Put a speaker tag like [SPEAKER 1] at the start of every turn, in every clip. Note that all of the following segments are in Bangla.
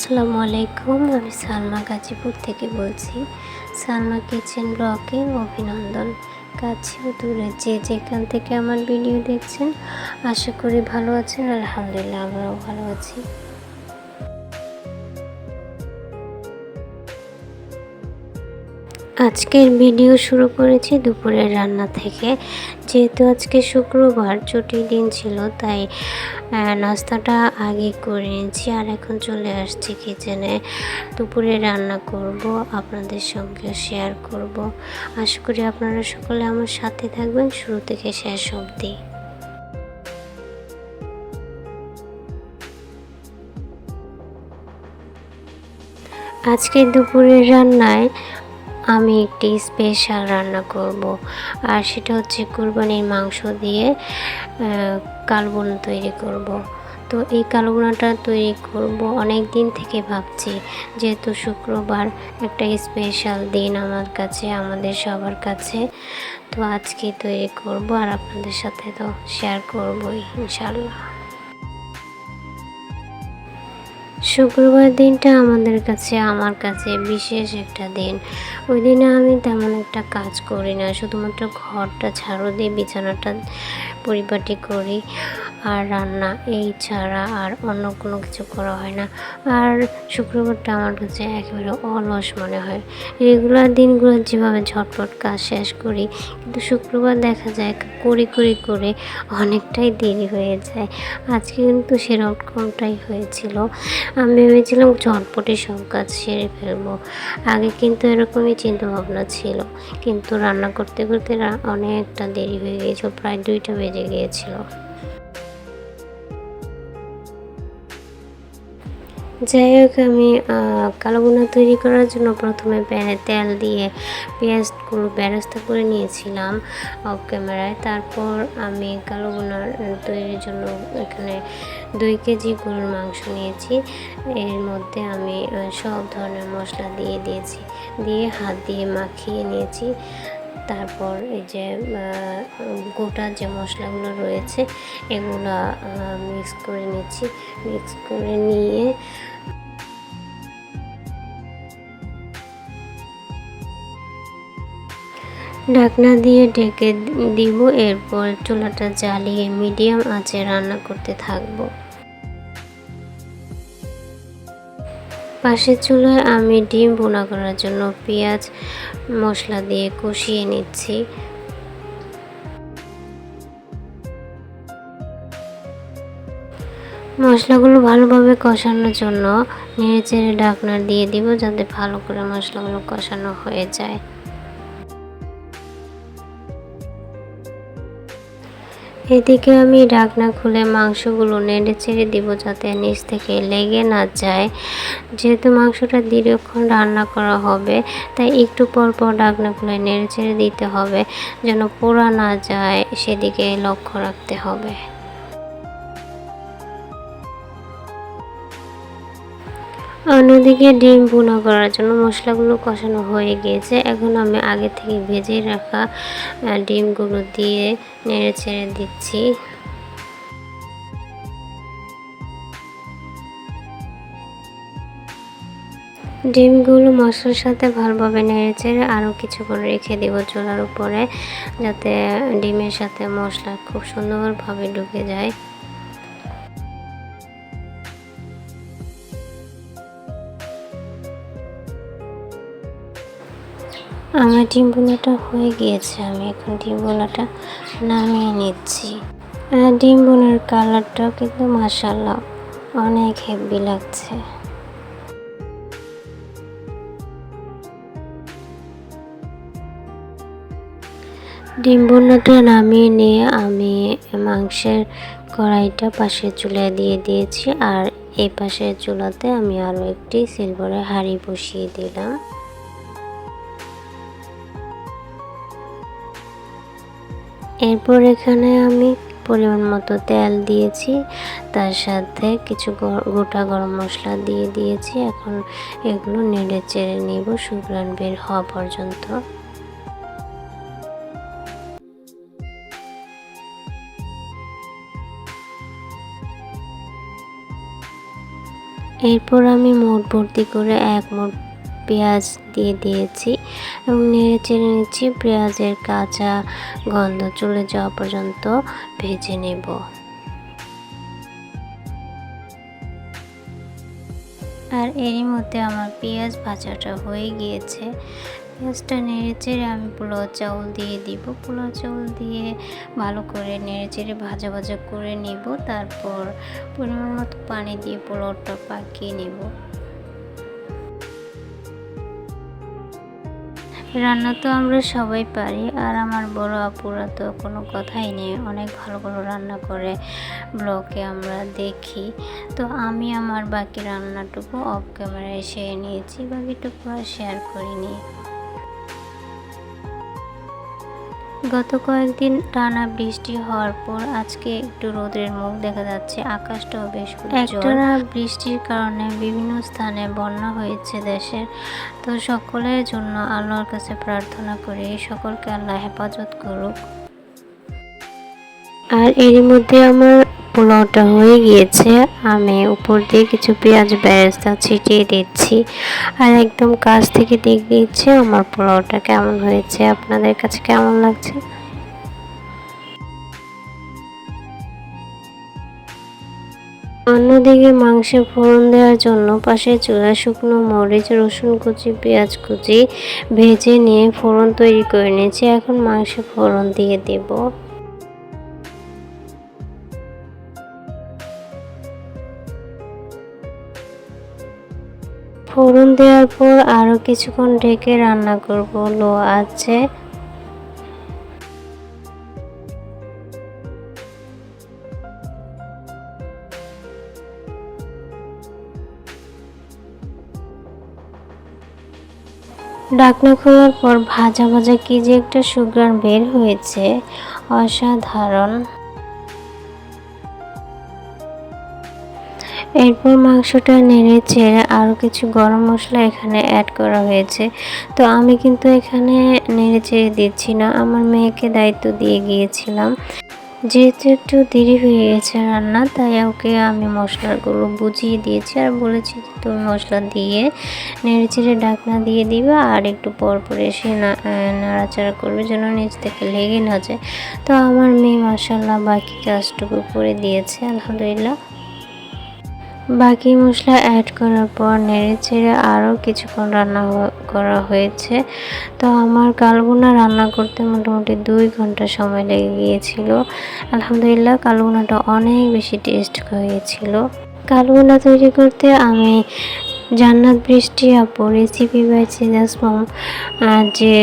[SPEAKER 1] আসসালামু আলাইকুম, আমি সালমা গাজীপুর থেকে বলছি। সালমা কিচেন ব্লকে অভিনন্দন। কাছে দূরে যে যেখান থেকে আমার ভিডিও দেখছেন, আশা করি ভালো আছেন। আলহামদুলিল্লাহ, আমরাও ভালো আছি। আজকের ভিডিও শুরু করেছি দুপুরের রান্না থেকে। যেহেতু আজকে শুক্রবার, ছুটির দিন ছিল, তাই নাস্তাটা আগে করে নিয়েছি আর এখন চলে আসছি কিচেনে দুপুরে রান্না করব, আপনাদের সঙ্গে শেয়ার করব। আশা করি আপনারা সকলে আমার সাথে থাকবেন, শুরু থেকে শেষ অবধি। আজকে দুপুরের রান্নায় আমি একটি স্পেশাল রান্না করব। আর সেটা হচ্ছে কুরবানির মাংস দিয়ে কালবোনা তৈরি করব। তো এই কালবোনাটা তৈরি করব অনেক দিন থেকে ভাবছি, যেহেতু শুক্রবার একটা স্পেশাল দিন আমার কাছে, আমাদের সবার কাছে। তো আজকে তৈরি করব আর আপনাদের সাথে তো শেয়ার করবই ইনশাল্লাহ শুক্রবার দিনটা আমাদের কাছে, আমার কাছে বিশেষ একটা দিন। ওই দিনে আমি তেমন একটা কাজ করি না, শুধুমাত্র ঘরটা ঝাড়ু দিয়ে বিছানাটা পরিপাটি করি আর রান্না এই ছাড়া আর অন্য কোনো কিছু করা হয় না। আর শুক্রবারটা আমার কাছে একেবারে অলস মনে হয়। রেগুলার দিনগুলো যেভাবে ঝটপট কাজ শেষ করি, কিন্তু শুক্রবার দেখা যায় করি করি করে অনেকটাই দেরি হয়ে যায়। আজকে কিন্তু সেরকমটাই হয়েছিল। আমি ভেবেছিলাম ঝটপটে সব কাজ সেরে ফেলব। আগে কিন্তু এরকমই চিন্তাভাবনা ছিল। কিন্তু রান্না করতে করতে অনেকটা দেরি হয়ে গিয়েছিল, প্রায় দুইটা বেজে গিয়েছিল। যাই হোক আমি আহ, কালো বোনা তৈরি করার জন্য প্রথমে প্যানে তেল দিয়ে পেঁয়াজগুলো বেরেস্তা করে নিয়েছিলাম অফ ক্যামেরায় তারপর আমি কালো বোনা তৈরির জন্য এখানে দুই কেজি গরুর মাংস নিয়েছি। এর মধ্যে আমি সব ধরনের মশলা দিয়ে দিয়েছি দিয়ে হাত দিয়ে মাখিয়ে নিয়েছি। তারপর এই যে গোটা যে মশলাগুলো রয়েছে এগুলো মিক্স করে নিচ্ছি। মিক্স করে নিয়ে ঢাকনা দিয়ে ঢেকে দিব, এরপর চুলাটা জ্বালিয়ে মিডিয়াম আঁচে রান্না করতে থাকব। পাশের চুলায় আমি ডিম বোনা করার জন্য পেঁয়াজ মশলা দিয়ে কষিয়ে নিচ্ছি। মশলাগুলো ভালোভাবে কষানোর জন্য নেড়ে চেড়ে ঢাকনা দিয়ে দিব, যাতে ভালো করে মশলাগুলো কষানো হয়ে যায়। এদিকে আমি ডাকনা খুলে মাংসগুলো নেড়ে ছেড়ে দিব যাতে নিচ থেকে লেগে না যায়। যেহেতু মাংসটা দীর্ঘক্ষণ রান্না করা হবে, তাই একটু পর পর ঢাকনা খুলে নেড়ে ছেড়ে দিতে হবে যেন পোড়া না যায়, সেদিকে লক্ষ্য রাখতে হবে। অন্যদিকে ডিম ভুনা করার জন্য মশলাগুলো কষানো হয়ে গিয়েছে। এখন আমি আগে থেকে ভেজে রাখা ডিমগুলো দিয়ে নেড়ে ছেড়ে দিচ্ছি। ডিমগুলো মশলার সাথে ভালোভাবে নেড়ে চেড়ে আরও কিছুক্ষণ রেখে দেব চুলার উপরে, যাতে ডিমের সাথে মশলা খুব সুন্দরভাবে ঢুকে যায়। আমার ডিম বোনাটা হয়ে গিয়েছে, আমি এখন ডিম বোনাটা নামিয়ে নিচ্ছি। আর ডিম বোনার কালারটাও কিন্তু মাসাল্লাহ অনেক হেভি লাগছে। ডিম বোনাটা নামিয়ে নিয়ে আমি মাংসের কড়াইটা পাশের চুলায় দিয়ে দিয়েছি, আর এই পাশের চুলাতে আমি আরও একটি সিলভারের হাঁড়ি বসিয়ে দিলাম। এরপর এখানে আমি পরিমাণ মতো তেল দিয়েছি, তার সাথে কিছু গোটা গরম মশলা দিয়ে দিয়েছি। এখন এগুলো নেড়ে চেড়ে নেব শুকরান বের হওয়া পর্যন্ত। এরপর আমি মোট ভর্তি করে এক মোট পেঁয়াজ দিয়ে দিয়েছি। এবং নেড়ে চেড়ে নিচ্ছি পেঁয়াজের কাঁচা গন্ধ। চলে যাওয়া পর্যন্ত ভেজে নেব। আর এরই মধ্যে আমার পেঁয়াজ ভাজাটা হয়ে গিয়েছে। পেঁয়াজটা নেড়ে চেড়ে আমি পোলাও চাউল দিয়ে দিব। পোলাও চাউল দিয়ে ভালো করে নেড়ে চেড়ে ভাজা ভাজা করে নিব। তারপর পরিমাণ মতো পানি দিয়ে পোলাওটা পাকিয়ে নেব। রান্না তো আমরা সবাই পারি, আর আমার বড় আপুরা তো কোনো কথাই নেই। অনেক ভালো ভালো রান্না করে ব্লগে আমরা দেখি। তো আমি আমার বাকি রান্নাটুকু অফ ক্যামেরায় সেরে নিয়েছি, বাকিটুকু আর শেয়ার করিনি। গত কয়েকদিন টানা বৃষ্টি হওয়ার পর আজকে একটু রোদের মুখ দেখা যাচ্ছে আকাশটাও বেশ একটানা বৃষ্টির কারণে বিভিন্ন স্থানে বন্যা হয়েছে দেশের। তো সকলের জন্য আল্লাহর কাছে প্রার্থনা করি সকলকে আল্লাহ হেফাজত করুক। আর এরই মধ্যে আমার পোলাওটা হয়ে গিয়েছে। আমি উপর দিয়ে কিছু পেঁয়াজ বেরেস্তা ছিটিয়ে দিচ্ছি। আর একদম কাছ থেকে দেখতে ইচ্ছে আমার পোলাওটা কেমন হয়েছে, আপনাদের কাছে কেমন লাগছে? অন্যদিকে মাংসে ফোড়ন দেওয়ার জন্য পাশে চুলা, শুকনো মরিচ, রসুন কুচি, পেঁয়াজ কুচি ভেজে নিয়ে ফোড়ন তৈরি করে নিয়েছি। এখন মাংসে ফোড়ন দিয়ে দেবো। ফোড়ন দেওয়ার পর আরও কিছুক্ষণ ঢেকে রান্না করব। লো আছে। ডাকনা খোলার পর ভাজা ভাজা কি যে একটা সুগার বের হয়েছে। অসাধারণ। এরপর মাংসটা নেড়ে চেড়ে আরও কিছু গরম মশলা এখানে অ্যাড করা হয়েছে। তো আমি কিন্তু এখানে নেড়ে চেড়ে দিচ্ছি না, আমার মেয়েকে দায়িত্ব দিয়ে গিয়েছিলাম। যেহেতু একটু দেরি হয়ে গেছে রান্না, তাই ওকে আমি মশলাগুলো বুঝিয়ে দিয়েছি আর বলেছি যে তুমি মশলা দিয়ে নেড়ে চেড়ে ডাকনা দিয়ে দিবে আর একটু পর পর এসে নাড়াচাড়া করবে যেন নিচ থেকে লেগে না যায়। তো আমার মেয়ে মশাল্লা বাকি কাজটুকু করে দিয়েছে, আলহামদুলিল্লাহ। বাকি মশলা অ্যাড করার পর নেড়ে চেড়ে আরও কিছুক্ষণ রান্না করা হয়েছে। তো আমার কালগুনা রান্না করতে মোটামুটি দুই ঘণ্টা সময় লেগে গিয়েছিল। আলহামদুলিল্লাহ কালগুনাটা অনেক বেশি টেস্ট হয়েছিল। কালগুনা তৈরি করতে আমি জান্নাত বৃষ্টি আপু রেসিপি বাই মম যে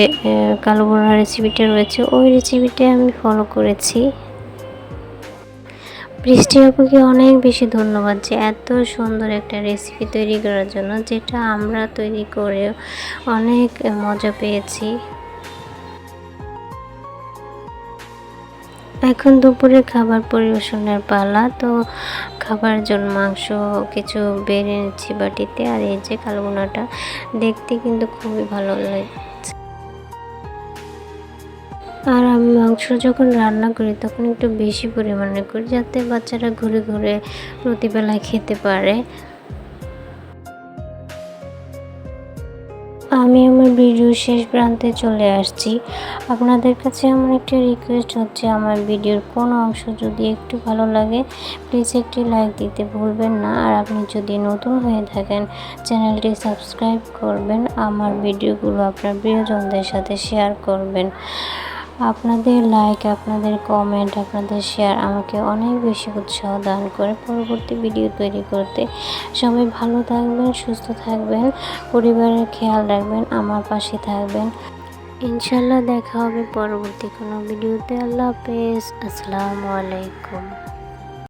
[SPEAKER 1] কালগুনা রেসিপিটা রয়েছে, ওই রেসিপিটা আমি ফলো করেছি। বৃষ্টি আপুকে অনেক বেশি ধন্যবাদ যে এত সুন্দর একটা রেসিপি তৈরি করার জন্য, যেটা আমরা তৈরি করে অনেক মজা পেয়েছি। এখন দুপুরে খাবার পরিবেশনের পালা, তো খাবার জন্য মাংস, কিছু বেড়ে নিচ্ছি বাটিতে, আর এই যে কালগুনাটা, দেখতে কিন্তু খুবই ভালো লাগে। মাংস যখন রান্না করি, তখন একটু বেশি পরিমাণে করি যাতে বাচ্চারা ঘুরে ঘুরে প্রতিবেলায় খেতে পারে। আমি আমার ভিডিও শেষ প্রান্তে চলে আসছি। আপনাদের কাছে আমার একটি রিকোয়েস্ট হচ্ছে, আমার ভিডিওর কোনো অংশ যদি একটু ভালো লাগে প্লিজ একটি লাইক দিতে ভুলবেন না। আর আপনি যদি নতুন হয়ে থাকেন, চ্যানেলটি সাবস্ক্রাইব করবেন, আমার ভিডিওগুলো আপনার প্রিয়জনদের সাথে শেয়ার করবেন। আপনাদের লাইক আপনাদের কমেন্ট আপনাদের শেয়ার আমাকে অনেক বেশি উৎসাহ দান করে পরবর্তী ভিডিও তৈরি করতে। সবাই ভালো থাকবেন, সুস্থ থাকবেন, পরিবারের খেয়াল রাখবেন, আমার পাশে থাকবেন। ইনশাল্লাহ দেখা হবে পরবর্তী কোনো ভিডিওতে আল্লাহ হাফেজ। আসসালামু আলাইকুম।